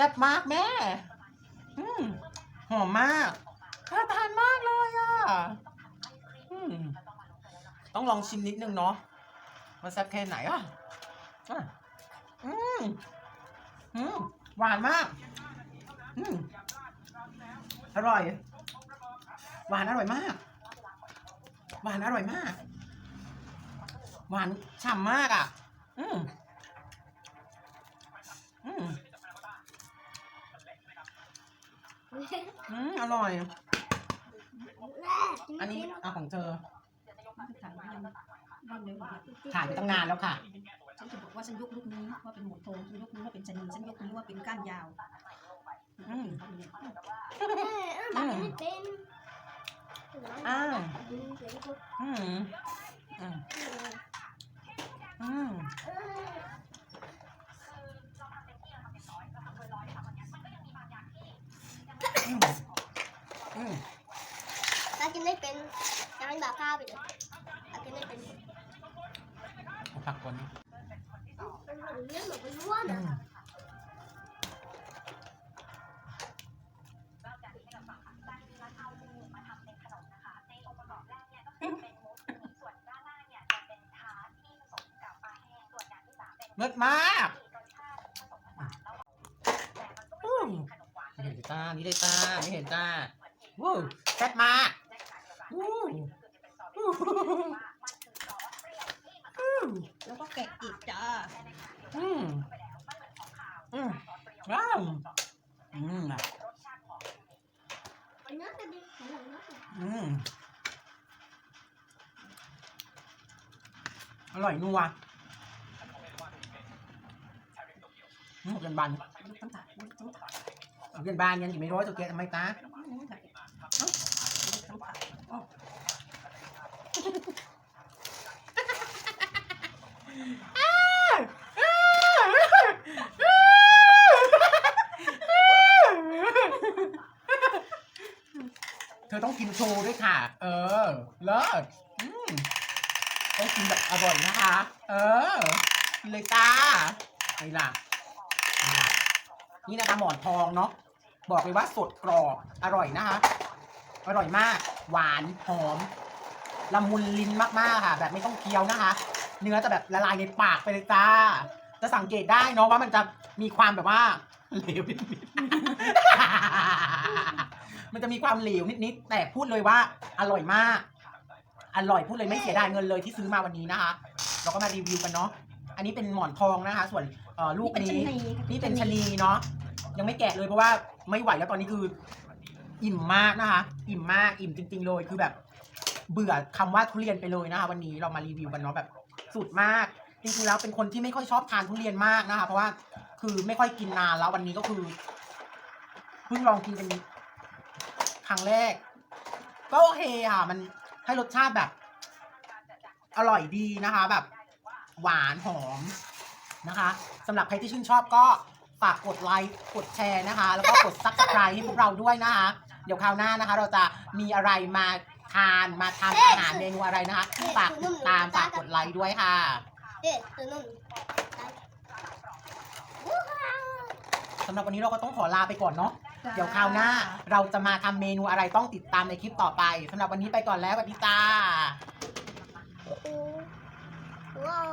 แซ่บมากแม่ อืมหอมมากน่าทานมากเลยอะอืมต้องลองชิมนิดนึงเนาะว่าแซ่บแค่ไหนอะอะอืมอืมหวานมาก อืมอร่อย หวานอร่อยมาก หวานอร่อยมาก หวานฉ่ำมากอะ อืมอืม อืมอร่อย อันนี้เอาของเธอถ่ายไปตั้งนานแล้วค่ะ ฉันจะบอกว่าฉันยกลูกนี้ว่าเป็นหมวดโทฉันยกนี้ว่าเป็นชะนีฉันยกนี้ว่าเป็นก้านยาวอืมอืมเป็นอ้าวอืมอืมอืมอืมอืม ถ้ากินไม่เป็นจะให้บาข้าวไปเลยถ้ากินไม่เป็นเอาผักก่อนเป็นเหมือนเรื่องเหมือเป็นร่วนอะเลิศมากอืม ไม่เห็นเลยจ้านี่เลยจ้าไม่เห็นจ้าวู้แซ่บมากวู้วู้วู้แล้วก็แกะอีกจ้าอืมอืมว้าวอืมอะเนื้อจะดีเหมือนเนื้ออืมอร่อยนัวอืมเรียนบานต้องถ่ายต้องถ่าย เรียนบานยังอยู่ไม่ร้อยตัวแกทำไมตาเธอต้องกินโชว์ด้วยค่ะ เออ เลิศต้องกินแบบอร่อยนะคะ เออ กินเลยจ้าไอ้ล่ะไอ้ล่ะนี่นะคะหมอนทองเนาะ บอกเลยว่าสดกรอบอร่อยนะคะ อร่อยมาก หวานหอมละมุนลิ้นมากๆค่ะ แบบไม่ต้องเคี้ยวนะคะ เนื้อจะแบบละลายในปากไปเลยจ้า จะสังเกตได้เนาะว่ามันจะมีความแบบว่าเหลวนิดๆมันจะมีความเหลวนิดๆแต่พูดเลยว่า อร่อยมาก อร่อยพูดเลยไม่เสียดายเงินเลยที่ซื้อมาวันนี้นะคะ เราก็มารีวิวกันเนาะอันนี้เป็นหมอนทองนะคะ ส่วนเอ่อลูกอันนี้นี่เป็นชะนีเนาะ ยังไม่แกะเลยเพราะว่าไม่ไหวแล้วตอนนี้คือ อิ่มมากนะคะ อิ่มมากอิ่มจริง ๆ เลยคือแบบ เบื่อคำว่าทุเรียนไปเลยนะคะ วันนี้เรามารีวิวกันเนาะแบบสุดมาก จริงๆแล้วเป็นคนที่ไม่ค่อยชอบทานทุเรียนมากนะคะ เพราะว่าคือไม่ค่อยกินนานแล้ววันนี้ก็คือเพิ่งลองกินเป็นครั้งแรก ก็โอเคค่ะ มันให้รสชาติแบบ อร่อยดีนะคะ แบบ หวานหอมนะคะสำหรับใครที่ชื่นชอบก็ ฝากกดไลค์กดแชร์นะคะ แล้วก็กด subscribe ให้พวกเราด้วยนะคะ เดี๋ยวคราวหน้านะคะ เราจะมีอะไรมาทานมาทำอาหารเมนูอะไรนะคะฝากติดตามฝากกดไลค์ด้วยค่ะ เด็ดตัวนุ่มสำหรับวันนี้เราก็ต้องขอลาไปก่อนเนาะเดี๋ยวคราวหน้า เราจะมาทำเมนูอะไรต้องติดตามในคลิปต่อไปสำหรับวันนี้ไปก่อนแล้วสวัสดีจ้าว้าว